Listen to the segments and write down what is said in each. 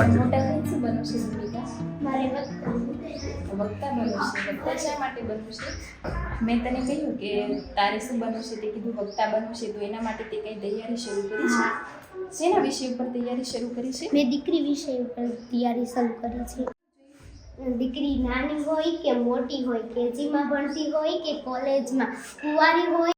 પાંચ શું બનવું છે ભૂમિકા મારે વક્તા બનવું છે વક્તા શા માટે બનવું છે મેં તને કહ્યું કે તારે શું બનવું છે તે કીધું વક્તા બનવું છે તો એના માટે તે કઈ તૈયારી શરૂ કરી છે? શેના વિષય ઉપર તૈયારી શરૂ કરી છે? મેં દીકરી વિષય ઉપર તૈયારી શરૂ કરી છે. દીકરી નાની હોય કે મોટી હોય કેજીમાં ભણતી હોય કે કોલેજમાં કુંવારી હોય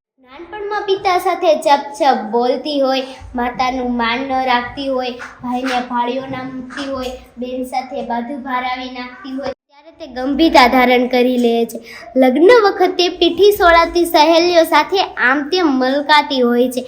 નાનપણમાં પિતા સાથે ચપચપ બોલતી હોય, માતાનું માન ન રાખતી હોય, ભાઈને ભાળીઓ મૂકતી હોય, બેન સાથે બાધુ ભારાવી નાખતી હોય, ત્યારે તે ગંભીરતા ધારણ કરી લે છે. લગ્ન વખતે પીઠી સોળાતી સહેલીઓ સાથે આમ તેમ મલકાતી હોય છે.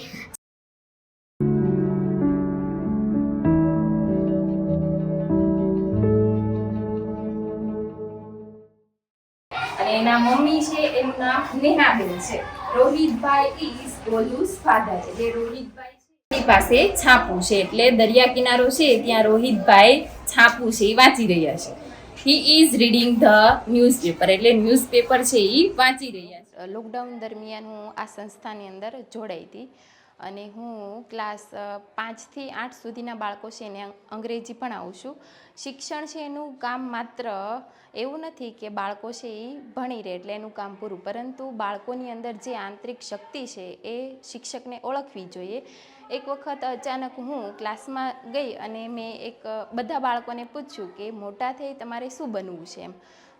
એના મમ્મી છે, એનું નામ નેહાબેન છે. રોહિતભાઈ ઇઝ ગોલુસ ફાધર છે. જે રોહિતભાઈ પાસે છાપું છે. એટલે દરિયા કિનારો છે, ત્યાં રોહિતભાઈ છાપું છે, એ વાંચી રહ્યા છે. He is reading the newspaper એટલે ન્યૂઝપેપર છે, એ વાંચી રહ્યા છે. લોકડાઉન દરમિયાન હું આ સંસ્થાની અંદર જોડાઈ હતી. અને હું ક્લાસ પાંચથી આઠ સુધીના બાળકો છે એને અંગ્રેજી અંગ્રેજી ભણાવું છું. શિક્ષણ છે એનું કામ માત્ર એવું નથી કે બાળકો છે એ ભણી રહે એટલે એનું કામ પૂરું. પરંતુ બાળકોની અંદર જે આંતરિક શક્તિ છે એ શિક્ષકને ઓળખવી જોઈએ. એક વખત અચાનક હું ક્લાસમાં ગઈ અને મેં એક બધા બાળકોને પૂછ્યું કે મોટા થઈ તમારે શું બનવું છે એમ?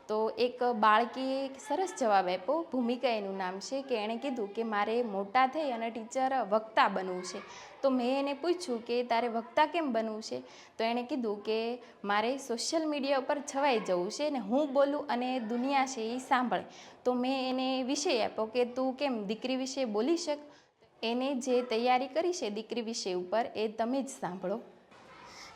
તો એક બાળકીએ સરસ જવાબ આપ્યો, ભૂમિકા એનું નામ છે કે એણે કીધું કે મારે મોટા થઈ અને ટીચર વક્તા બનવું છે. તો મેં એને પૂછ્યું કે તારે વક્તા કેમ બનવું છે? તો એણે કીધું કે મારે સોશિયલ મીડિયા ઉપર છવાઈ જવું છે ને હું બોલું અને દુનિયા છે એ સાંભળે. તો મેં એને વિષય આપ્યો કે તું કેમ દીકરી વિશે બોલી શક? એને જે તૈયારી કરી છે દીકરી વિષય ઉપર એ તમે જ સાંભળો.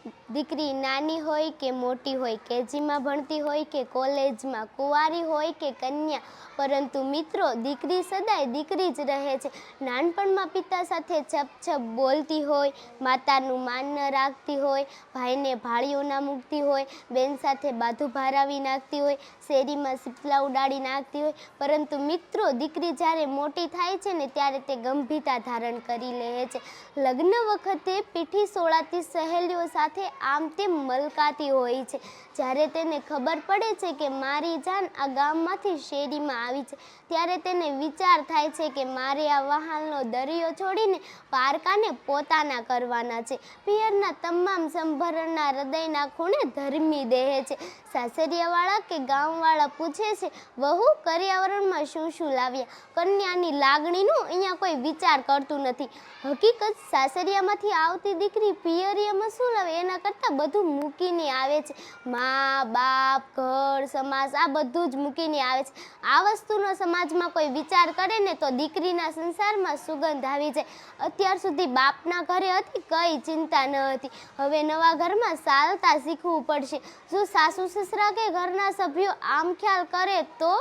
દીકરી નાની હોય કે મોટી હોય, કેજીમાં ભણતી હોય કે કોલેજમાં, કુંવારી હોય કે કન્યા, પરંતુ મિત્રો, દીકરી સદાય દીકરી જ રહે છે. નાનપણમાં પિતા સાથે છપ છપ બોલતી હોય, માતાનું માન ન રાખતી હોય, ભાઈને ભાળીઓ ના મૂકતી હોય, બેન સાથે બાધુ ભારાવી નાખતી હોય, શેરીમાં સીપલા ઉડાડી નાખતી હોય, પરંતુ મિત્રો, દીકરી જ્યારે મોટી થાય છે ને ત્યારે તે ગંભીરતા ધારણ કરી લે છે. લગ્ન વખતે પીઠી સોળાથી સહેલીઓ સાથે આમ તેમ મલકાતી હોય છે. જ્યારે તેને ખબર પડે છે કે મારી જાન આ ગામમાંથી શેરીમાં આવી છે, ત્યારે તેને વિચાર થાય છે કે મારે આ વહાલનો દરિયો છોડીને પારકાને પોતાના કરવાના છે. પિયરના તમામ સંભરણના હૃદયના ખૂણે ધર્મી દેહે છે. સાસરિયાવાળા કે ગામવાળા પૂછે છે, વહુ કર્યાવરણમાં શું શું લાવ્યા? કન્યાની લાગણીનું અહીંયા કોઈ વિચાર કરતું નથી. હકીકત સાસરિયામાંથી આવતી દીકરી પિયરિયામાં શું લાવે એના કરતાં બધું મૂકીને આવે છે. મા, બાપ, ઘર, સમાજ, આ બધું જ મૂકીને આવે છે. આ વસ્તુનો સમાજમાં કોઈ વિચાર કરે ને તો દીકરીના સંસારમાં સુગંધ આવી જાય. અત્યાર સુધી બાપના ઘરે હતી, કઈ ચિંતા ન હતી. હવે નવા ઘરમાં ચાલતા શીખવું પડશે. જો સાસુ સસરા કે ઘરના સભ્યો આમ ખ્યાલ કરે તો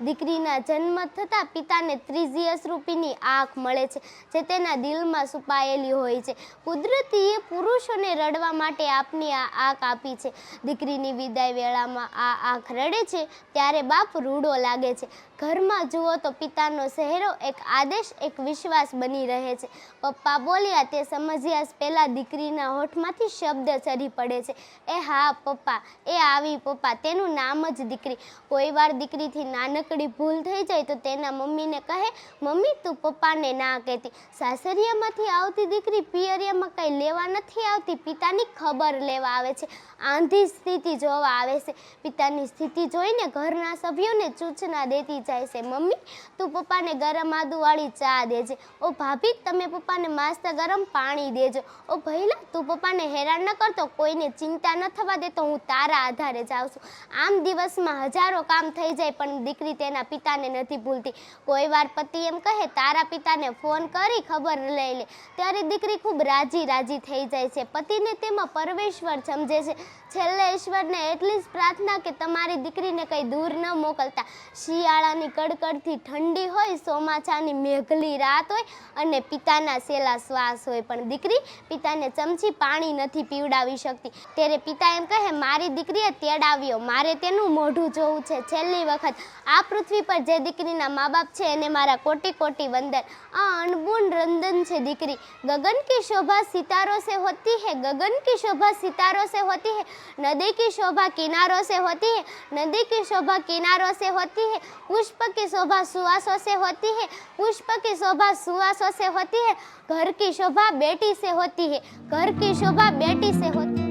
દીકરીના જન્મ થતાં પિતાને ત્રીજી રૂપીની આંખ મળે છે, જે તેના દિલમાં છુપાયેલી હોય છે. કુદરતીએ પુરુષોને રડવા માટે આપની આ આંખ આપી છે. દીકરીની વિદાય વેળામાં આ આંખ રડે છે, ત્યારે બાપ રૂડો લાગે છે. ઘરમાં જુઓ તો પિતાનો સહેરો એક આદેશ, એક વિશ્વાસ બની રહે છે. પપ્પા બોલ્યા, તે સમજ્યા પહેલાં દીકરીના હોઠમાંથી શબ્દ સરી પડે છે. એ હા, પપ્પા, એ આવી પપ્પા, તેનું નામ જ દીકરી. કોઈ વાર દીકરીથી નાનકડી ભૂલ થઈ જાય તો તેના મમ્મીને કહે, મમ્મી, તું પપ્પાને ના કહેતી. સાસરિયામાંથી આવતી દીકરી પિયરિયામાં કંઈ લેવા નથી આવતી. પિતાની ખબર લેવા આવે છે. આંધી સ્થિતિ જોવા આવે છે. પિતાની સ્થિતિ જોઈને ઘરના સભ્યોને સૂચના દેતી જાય છે. મમ્મી, તું પપ્પાને ગરમ આદુવાળી ચા દેજે. ઓ ભાભી, તમે પપ્પાને મસ્ત ગરમ પાણી દેજો. ઓ ભૈલા તું પપ્પાને હેરાન ન કરતો. કોઈને ચિંતા ન થવા દેતો હું તારા આધારે જાઉં છું. આમ દિવસમાં હજારો કામ થઈ જાય, પણ દીકરી તેના પિતાને નથી ભૂલતી. કોઈ વાર પતિ એમ કહે, તારા પિતાને ફોન કરી, ખબર લઈ લે. ત્યારે દીકરી ખૂબ રાજી રાજી થઈ જાય છે. પતિને તેમાં પરમેશ્વર સમજે છે. છેલ્લે ઈશ્વરને એટલી જ પ્રાર્થના કે તમારી દીકરીને કંઈ દૂર ન મોકલતા. શિયાળાની કડકડથી ઠંડી હોય, ચોમાસાની મેઘલી રાત હોય અને પિતાના સેલા શ્વાસ હોય. પણ દીકરી પિતાને ચમચી પાણી નથી પીવડાવી શકતી. ત્યારે પિતા એમ કહે, મારી દીકરીએ તેડાવ્યો. મારે તેનું મોઢું જોવું છે. છેલ્લી વખત આ પૃથ્વી પર જે દીકરીના મા બાપ છે, એને મારા કોટી કોટી વંદન. આ અણબુન રંદન છે દીકરી. ગગન કી શોભા સિતારો સે હોતી હે? ગગન કી શોભા સિતારો સે હોતી હે? नदी की शोभा किनारों से होती है, नदी की शोभा किनारों से होती है, पुष्प की शोभा सुहासों से होती है, पुष्प की शोभा सुहासों से होती है, घर की शोभा बेटी से होती है, घर की शोभा बेटी से होती है।